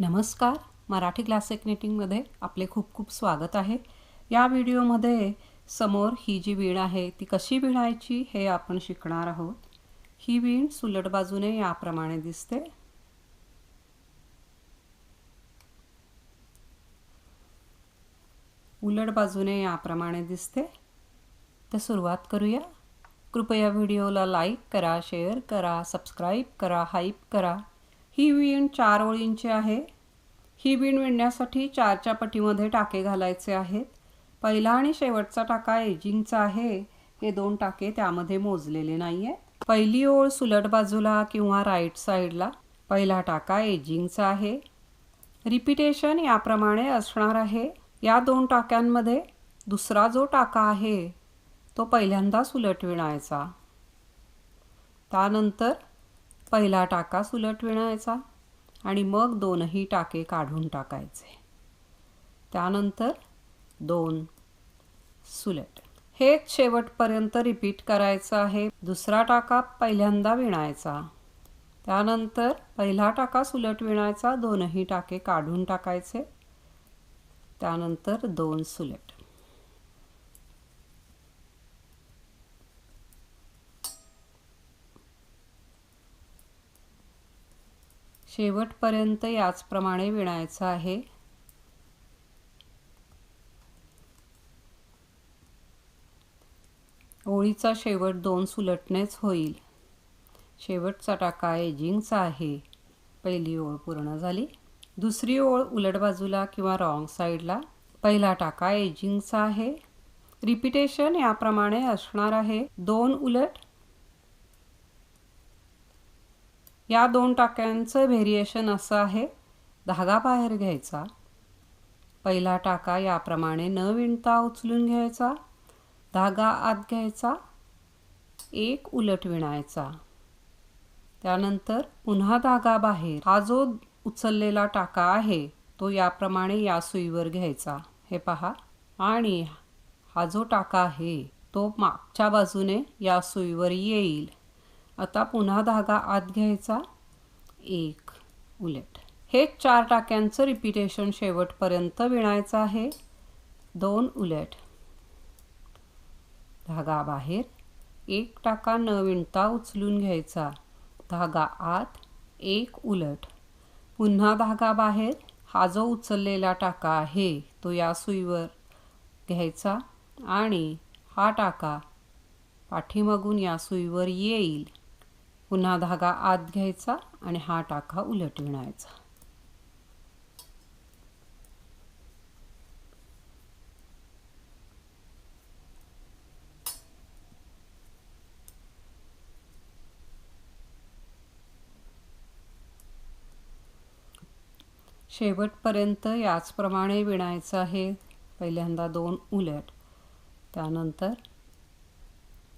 नमस्कार. मराठी क्लासिक निटिंगमध्ये आपले खूप खूप स्वागत आहे. या व्हिडिओमध्ये समोर ही जी वीण आहे ती कशी विणायची हे आपण शिकणार आहोत. ही वीण सुलट बाजूने याप्रमाणे दिसते. उलट बाजूने याप्रमाणे दिसते. तर सुरुवात करूया. कृपया व्हिडिओला लाईक करा शेअर करा सबस्क्राईब करा हाईप करा. ही विण चार ओळींची आहे. ही विण विणण्यासाठी चारच्या पटीमध्ये टाके घालायचे आहेत. पहिला आणि शेवटचा टाका एजिंगचा आहे. हे दोन टाके त्यामध्ये मोजलेले नाही आहेत पहिली ओळ सुलट बाजूला किंवा राईट साईडला. पहिला टाका एजिंगचा आहे. रिपिटेशन याप्रमाणे असणार आहे. या दोन टाक्यांमध्ये दुसरा जो टाका आहे तो पहिल्यांदा सुलट विणायचा. त्यानंतर पहिला टाका सुलट विणायचा आणि मग दोनही टाके काढून टाकायचे. त्यानंतर दोन सुलट. हेच शेवटपर्यंत रिपीट करायचं आहे. दुसरा टाका पहिल्यांदा विणायचा. त्यानंतर पहिला टाका सुलट विणायचा. दोनही टाके काढून टाकायचे. त्यानंतर दोन सुलट. शेवटपर्यंत याचप्रमाणे विणायचं आहे. ओळीचा शेवट दोन सुलटणेच होईल. शेवटचा टाका एजिंगचा आहे. पहिली ओळ पूर्ण झाली. दुसरी ओळ उलट बाजूला किंवा रॉंग साईडला. पहिला टाका एजिंगचा आहे. रिपिटेशन याप्रमाणे असणार आहे. दोन उलट या दोन टाक्यांचं व्हेरिएशन असं आहे. धागा बाहेर घ्यायचा. पहिला टाका याप्रमाणे न विणता उचलून घ्यायचा. धागा आत घ्यायचा. एक उलट विणायचा. त्यानंतर पुन्हा धागा बाहेर. हा जो उचललेला टाका आहे तो याप्रमाणे या सुईवर घ्यायचा. हे पहा. आणि हा जो टाका आहे तो मागच्या बाजूने या सुईवर येईल. आता पुन्हा धागा आत घ्यायचा. एक उलट. हे चार टाक्यांचं रिपिटेशन शेवटपर्यंत विणायचं आहे. दोन उलट. धागा बाहेर. एक टाका न विणता उचलून घ्यायचा. धागा आत. एक उलट. पुन्हा धागा बाहेर. हा जो उचललेला टाका आहे तो या सुईवर घ्यायचा आणि हा टाका पाठीमागून या सुईवर येईल. पुन्हा धागा आत घ्यायचा आणि हा टाका उलट विणायचा. शेवटपर्यंत याचप्रमाणे विणायचं आहे. पहिल्यांदा दोन उलट त्यानंतर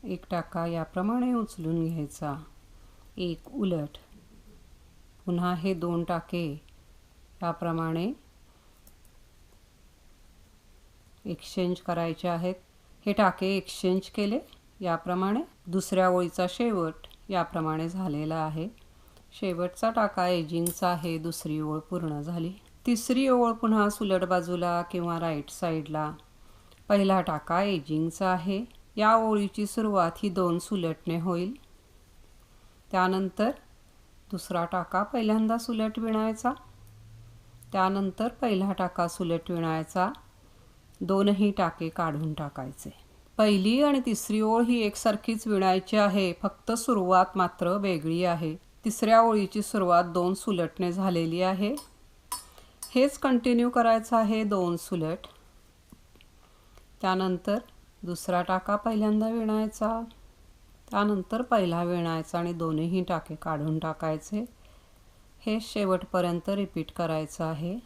एक टाका याप्रमाणे उचलून घ्यायचा. एक उलट. पुन्हा हे दोन टाके याप्रमाणे एक्सचेंज करायचे आहेत. हे टाके एक्सचेंज केले याप्रमाणे दुसऱ्या ओळीचा शेवट याप्रमाणे झालेला आहे. शेवटचा टाका एजिंगचा आहे दुसरी ओळ पूर्ण झाली. तिसरी ओळ पुन्हा सुलट बाजूला किंवा राईट साईडला पहिला टाका एजिंगचा आहे. या ओळीची सुरुवात ही दोन सुलटने होईल. त्यानंतर दुसरा टाका पहिल्यांदा सुलट विणायचा. त्यानंतर पहिला टाका सुलट विणायचा. दोनही टाके काढून टाकायचे. पहिली आणि तिसरी ओळ ही एकसारखीच विणायची आहे. फक्त सुरुवात मात्र वेगळी आहे. तिसऱ्या ओळीची सुरुवात दोन सुलटने झालेली आहे. हेच कंटिन्यू करायचं आहे दोन सुलट. त्यानंतर दुसरा टाका पहिल्यांदा विणायचा. त्यानंतर पहिला विणायचा आणि दोन्हीही टाके काढून टाकायचे. हे शेवटपर्यंत रिपीट करायचं आहे.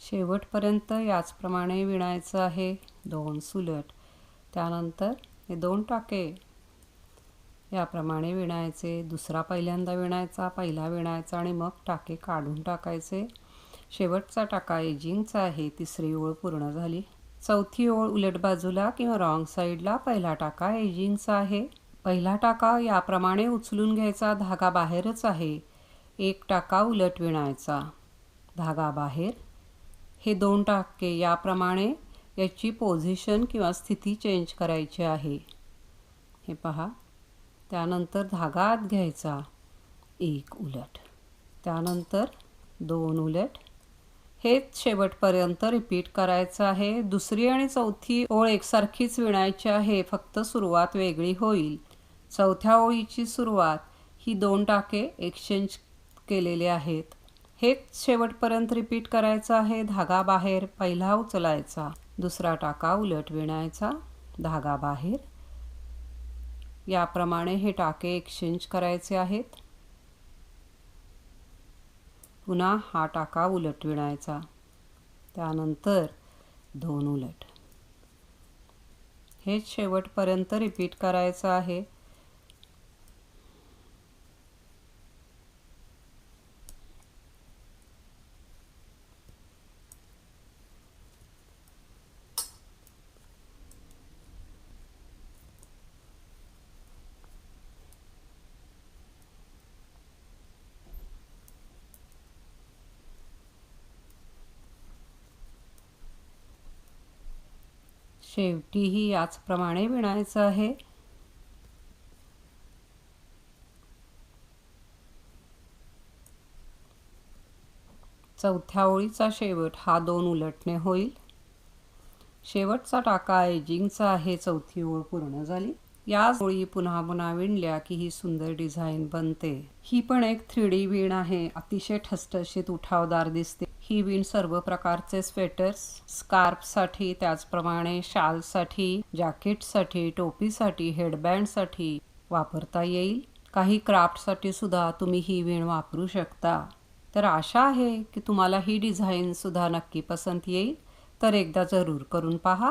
शेवटपर्यंत याचप्रमाणे विणायचं आहे दोन सुलट. त्यानंतर हे दोन टाके याप्रमाणे विणायचे दुसरा पहिल्यांदा विणायचा पहिला विणायचा आणि मग टाके काढून टाकायचे. शेवटचा टाका एजिंगचा आहे तिसरी ओळ पूर्ण झाली. चौथी ओळ उलट बाजूला किंवा रॉंग साईडला पहिला टाका एजिंगचा आहे. पहिला टाका याप्रमाणे उचलून घ्यायचा धागा बाहेरच आहे. एक टाका उलट विणायचा धागा बाहेर. हे दोन टाके याप्रमाणे याची पोझिशन किंवा स्थिती चेंज करायची आहे. हे पहा. त्यानंतर धागा आत घ्यायचा एक उलट. त्यानंतर दोन उलट. हेच शेवटपर्यंत रिपीट करायचं आहे. दुसरी आणि चौथी ओळ एकसारखीच विणायची आहे. फक्त सुरुवात वेगळी होईल. चौथ्या ओळीची सुरुवात ही दोन टाके एक्सचेंज केलेले आहेत. हेच शेवटपर्यंत रिपीट करायचं आहे. धागा बाहेर पहिला उचलायचा. दुसरा टाका उलट विणायचा. धागा बाहेर याप्रमाणे हे टाके एक्सचेंज करायचे आहेत. पुन्हा हा टाका उलट विणायचा. त्यानंतर दोन उलट. हेच शेवटपर्यंत रिपीट करायचं आहे. शेवटीही याचप्रमाणे विणायचं आहे. चौथ्या ओळीचा शेवट हा दोन उलटणे होईल. शेवटचा टाका एजिंगचा आहे. चौथी ओळ पूर्ण झाली. या ओळी पुन्हा पुन्हा विणल्या की ही सुंदर डिझाईन बनते. ही पण एक थ्री डी विण आहे. अतिशय ठसठशीत उठावदार दिसते. ही विण सर्व प्रकारचे स्वेटर्स स्कार्फसाठी त्याचप्रमाणे शालसाठी जॅकेटसाठी टोपीसाठी हेडबँडसाठी वापरता येईल. काही क्राफ्टसाठी सुद्धा तुम्ही ही विण वापरू शकता. तर आशा आहे की तुम्हाला ही डिझाईनसुद्धा नक्की पसंत येईल. तर एकदा जरूर करून पहा.